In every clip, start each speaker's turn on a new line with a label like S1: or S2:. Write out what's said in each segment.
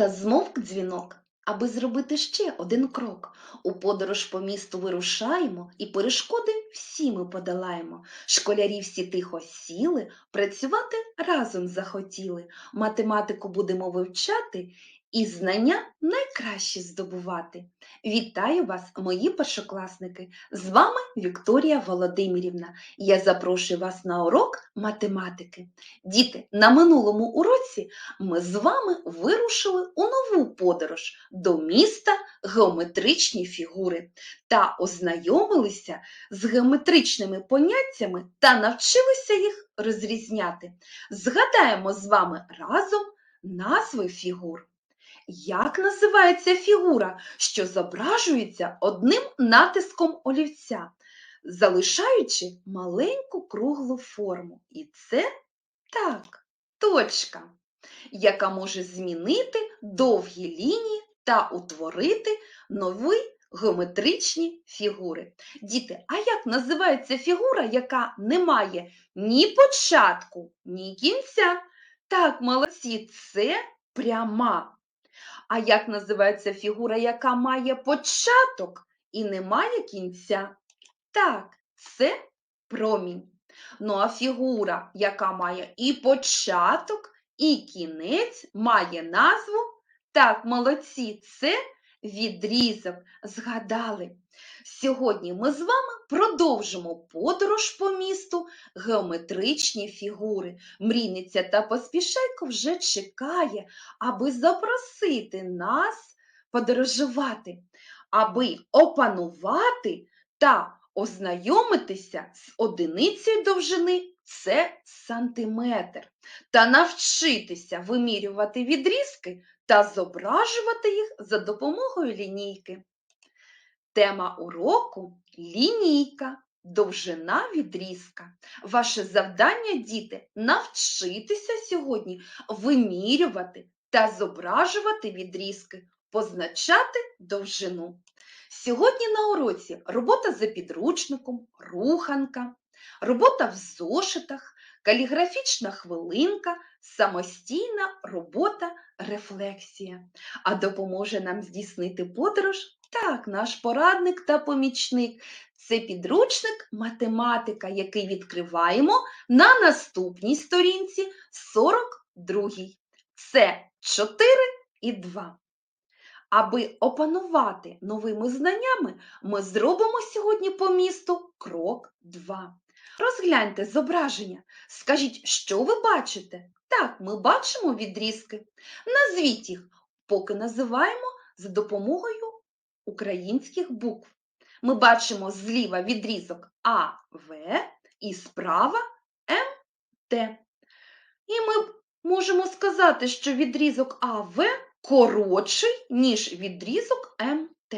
S1: Та змовк дзвінок. Аби зробити ще один крок. У подорож по місту вирушаємо і перешкоди всі ми подолаємо. Школярі всі тихо сіли, працювати разом захотіли. Математику будемо вивчати і знання найкраще здобувати. Вітаю вас, мої першокласники! З вами Вікторія Володимирівна. Я запрошую вас на урок математики. Діти, на минулому уроці ми з вами вирушили у нову подорож до міста геометричні фігури та ознайомилися з геометричними поняттями та навчилися їх розрізняти. Згадаємо з вами разом назви фігур. Як називається фігура, що зображується одним натиском олівця, залишаючи маленьку круглу форму? І це так, точка, яка може змінити довгі лінії та утворити нові геометричні фігури. Діти, а як називається фігура, яка не має ні початку, ні кінця? Так, молодці, це пряма. А як називається фігура, яка має початок і не має кінця? Так, це промінь. Ну а фігура, яка має і початок, і кінець, має назву. Так, молодці, це відрізок. Згадали. Сьогодні ми з вами продовжимо подорож по місту геометричні фігури. Мрійниця та поспішайко вже чекає, аби запросити нас подорожувати, аби опанувати та ознайомитися з одиницею довжини це сантиметр, та навчитися вимірювати відрізки та зображувати їх за допомогою лінійки. Тема уроку лінійка, довжина відрізка. Ваше завдання, діти, навчитися сьогодні вимірювати та зображувати відрізки, позначати довжину. Сьогодні на уроці робота за підручником, руханка, робота в зошитах, каліграфічна хвилинка, самостійна робота, рефлексія. А допоможе нам здійснити подорож так, наш порадник та помічник. Це підручник математика, який відкриваємо на наступній сторінці 42. Це 4 і 2. Аби опанувати новими знаннями, ми зробимо сьогодні по місту крок 2. Розгляньте зображення. Скажіть, що ви бачите? Так, ми бачимо відрізки. Назвіть їх, поки називаємо за допомогою українських букв. Ми бачимо зліва відрізок АВ і справа МТ. І ми можемо сказати, що відрізок АВ коротший, ніж відрізок МТ.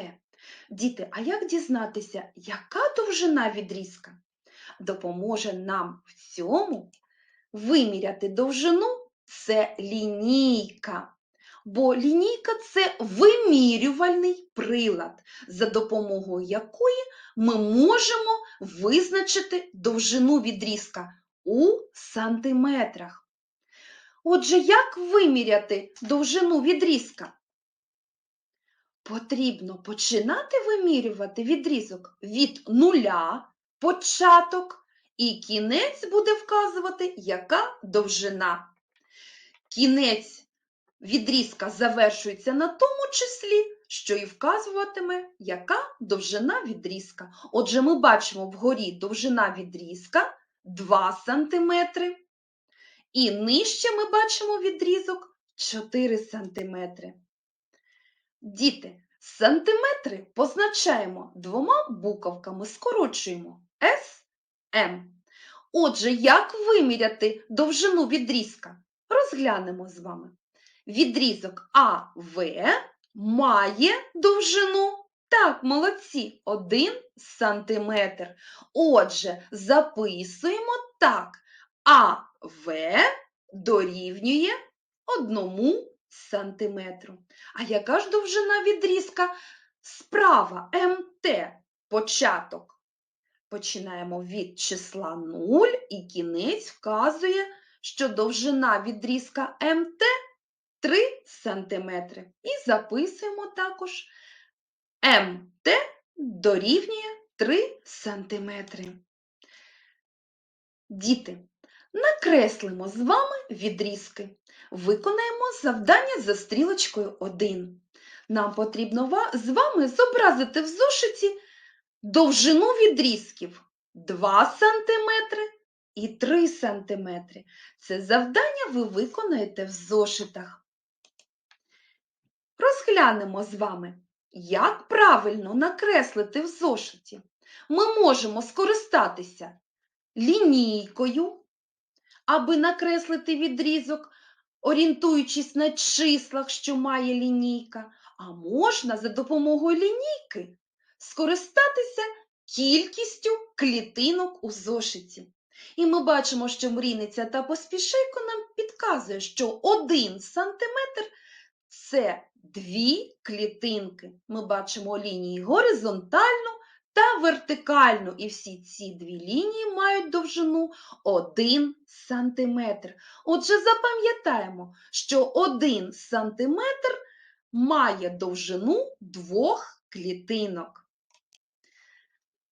S1: Діти, а як дізнатися, яка довжина відрізка? Допоможе нам в цьому виміряти довжину це лінійка. Бо лінійка це вимірювальний прилад, за допомогою якої ми можемо визначити довжину відрізка у сантиметрах. Отже, як виміряти довжину відрізка? Потрібно починати вимірювати відрізок від нуля, початок, і кінець буде вказувати, яка довжина. Кінець відрізка завершується на тому числі, що і вказуватиме, яка довжина відрізка. Отже, ми бачимо вгорі довжина відрізка 2 см, і нижче ми бачимо відрізок 4 см. Діти, сантиметри позначаємо двома буковками, скорочуємо С, М. Отже, як виміряти довжину відрізка? Розглянемо з вами. Відрізок АВ має довжину. Так, молодці, 1 сантиметр. Отже, записуємо так. АВ дорівнює 1 сантиметру. А яка ж довжина відрізка справа МТ початок? Починаємо від числа 0 і кінець вказує, що довжина відрізка МТ 3 сантиметри. І записуємо також МТ дорівнює 3 сантиметри. Діти, накреслимо з вами відрізки. Виконаємо завдання за стрілочкою 1. Нам потрібно з вами зобразити в зошиті довжину відрізків 2 см і 3 см. Це завдання ви виконаєте в зошитах. Розглянемо з вами, як правильно накреслити в зошиті. Ми можемо скористатися лінійкою, аби накреслити відрізок, орієнтуючись на числах, що має лінійка, а можна за допомогою лінійки скористатися кількістю клітинок у зошиті. І ми бачимо, що мрійниця та поспішайко нам підказує, що 1 сантиметр – це дві клітинки. Ми бачимо лінії горизонтальну та вертикальну, і всі ці дві лінії мають довжину 1 сантиметр. Отже, запам'ятаємо, що 1 сантиметр має довжину двох клітинок.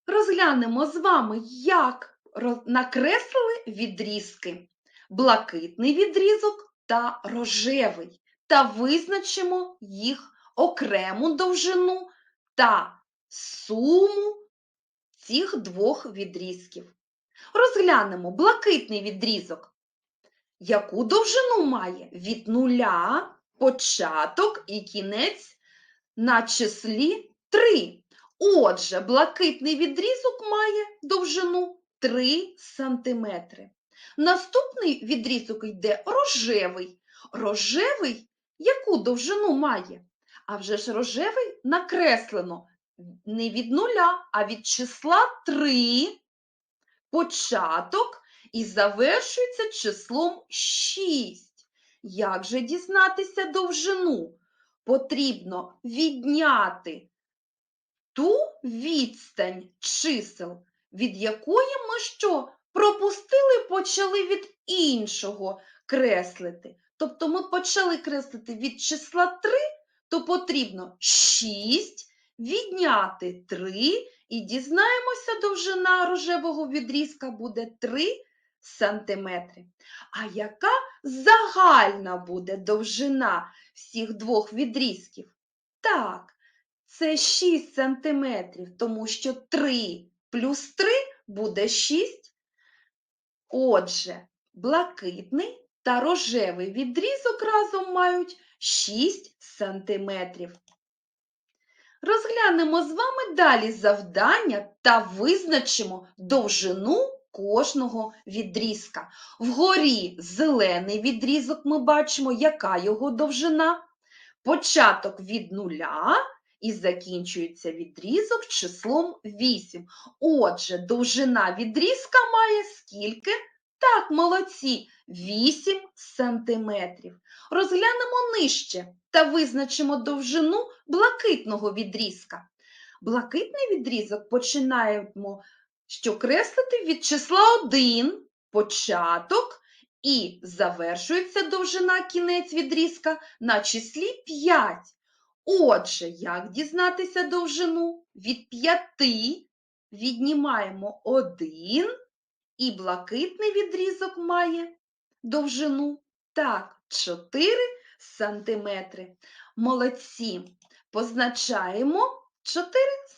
S1: Розглянемо з вами, як накреслили відрізки. Блакитний відрізок та рожевий. Та визначимо їх окрему довжину та суму цих двох відрізків. Розглянемо блакитний відрізок. Яку довжину має? Від нуля початок і кінець на числі 3. Отже, блакитний відрізок має довжину 3 см. Наступний відрізок йде рожевий. Рожевий яку довжину має? А вже ж рожевий накреслено не від нуля, а від числа 3 початок і завершується числом 6. Як же дізнатися довжину? Потрібно відняти ту відстань чисел, від якої ми що? Пропустили, почали від іншого креслити. Тобто ми почали креслити від числа 3, то потрібно 6 відняти 3 і дізнаємося, довжина рожевого відрізка буде 3 сантиметри. А яка загальна буде довжина всіх двох відрізків? Так, це 6 сантиметрів, тому що 3 плюс 3 буде 6. Отже, блакитний та рожевий відрізок разом мають 6 сантиметрів. Розглянемо з вами далі завдання та визначимо довжину кожного відрізка. Вгорі зелений відрізок ми бачимо, яка його довжина. Початок від нуля і закінчується відрізок числом 8. Отже, довжина відрізка має скільки? Так, молодці, 8 сантиметрів. Розглянемо нижче та визначимо довжину блакитного відрізка. Блакитний відрізок починаємо що креслити від числа 1 початок і завершується довжина кінець відрізка на числі 5. Отже, як дізнатися довжину? Від 5 віднімаємо 1 і блакитний відрізок має довжину так, 4 сантиметри. Молодці. Позначаємо 4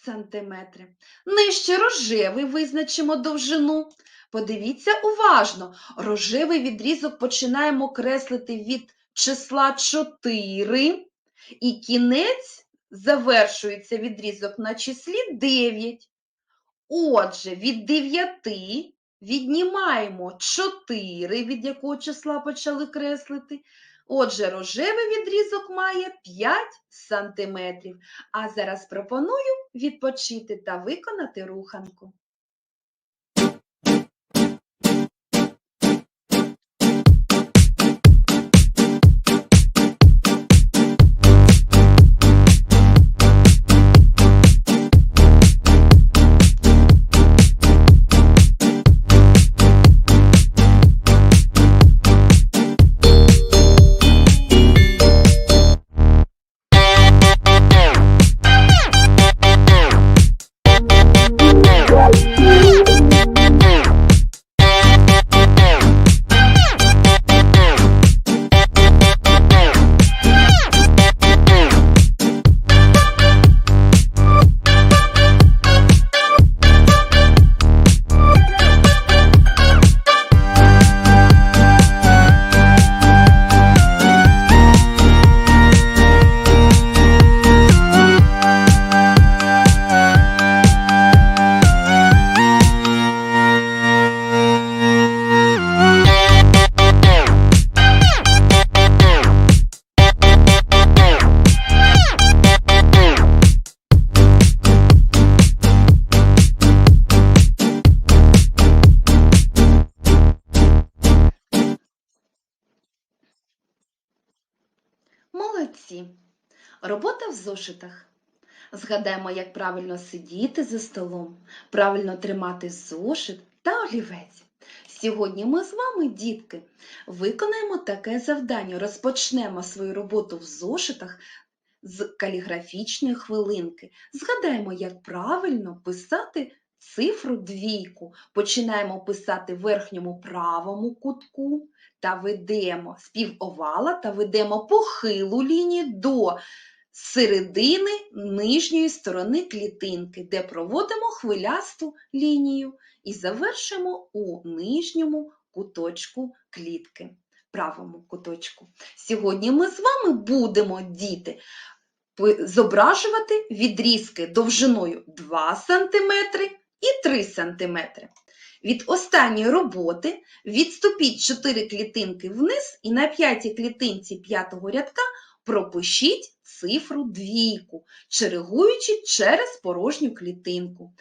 S1: сантиметри. Нижче рожевий визначимо довжину. Подивіться уважно. Рожевий відрізок починаємо креслити від числа 4 і кінець завершується відрізок на числі 9. Отже, від 9 віднімаємо 4, від якого числа почали креслити. Отже, рожевий відрізок має 5 сантиметрів. А зараз пропоную відпочити та виконати руханку. Зошитах. Згадаємо, як правильно сидіти за столом, правильно тримати зошит та олівець. Сьогодні ми з вами, дітки, виконаємо таке завдання. Розпочнемо свою роботу в зошитах з каліграфічної хвилинки. Згадаємо, як правильно писати цифру двійку. Починаємо писати в верхньому правому кутку та ведемо з півовала та ведемо похилу лінію до середини нижньої сторони клітинки, де проводимо хвилясту лінію і завершимо у нижньому куточку клітки, правому куточку. Сьогодні ми з вами будемо, діти, зображувати відрізки довжиною 2 см і 3 см. Від останньої роботи відступіть 4 клітинки вниз і на п'ятій клітинці п'ятого рядка пропишіть цифру двійку, чергуючи через порожню клітинку.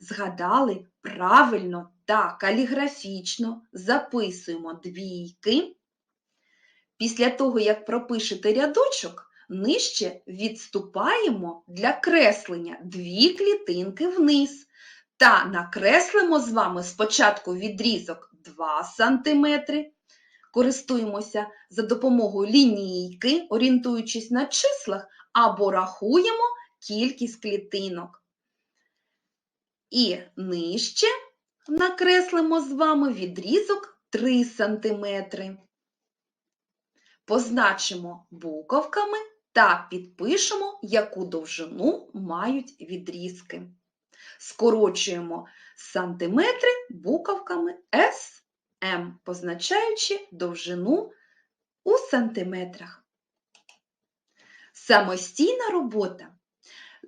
S1: Згадали правильно та каліграфічно записуємо двійки. Після того, як пропишете рядочок, нижче відступаємо для креслення дві клітинки вниз та накреслимо з вами спочатку відрізок 2 см, користуємося за допомогою лінійки, орієнтуючись на числах, або рахуємо кількість клітинок. І нижче накреслимо з вами відрізок 3 см. Позначимо буковками та підпишемо, яку довжину мають відрізки. Скорочуємо сантиметри буковками СМ, позначаючи довжину у сантиметрах. Самостійна робота.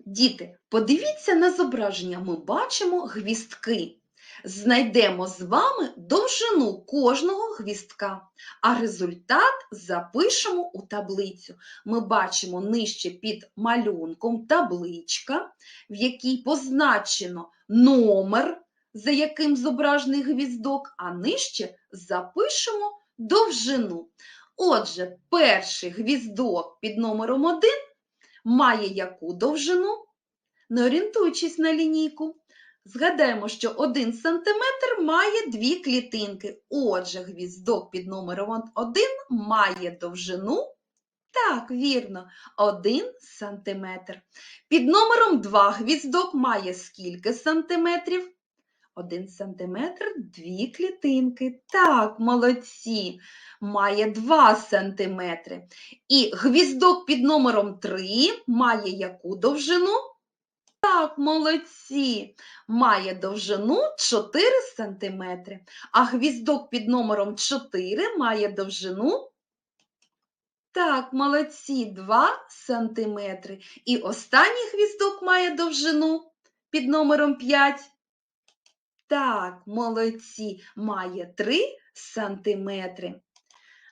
S1: Діти, подивіться на зображення, ми бачимо гвістки. Знайдемо з вами довжину кожного гвістка, а результат запишемо у таблицю. Ми бачимо нижче під малюнком табличка, в якій позначено номер, за яким зображений гвіздок, а нижче запишемо довжину. Отже, перший гвіздок під номером 1 має яку довжину? Не орієнтуючись на лінійку. Згадаємо, що 1 см має дві клітинки. Отже, гвіздок під номером 1 має довжину, так, вірно, 1 см. Під номером 2 гвіздок має скільки сантиметрів? 1 см, дві клітинки. Так, молодці, має 2 см. І гвіздок під номером 3 має яку довжину? Так, молодці, має довжину 4 см, а гвіздок під номером 4 має довжину. Так, молодці, 2 см. І останній гвіздок має довжину під номером 5. Так, молодці, має 3 сантиметри.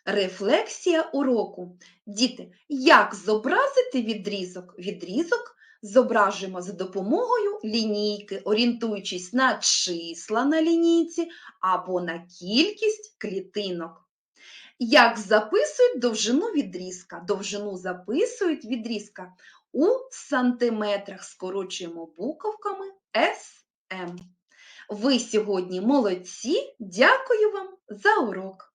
S1: Рефлексія уроку. Діти, як зобразити відрізок? Відрізок зображуємо за допомогою лінійки, орієнтуючись на числа на лінійці або на кількість клітинок. Як записують довжину відрізка? Довжину записують відрізка у сантиметрах. Скорочуємо буковками СМ. Ви сьогодні молодці. Дякую вам за урок.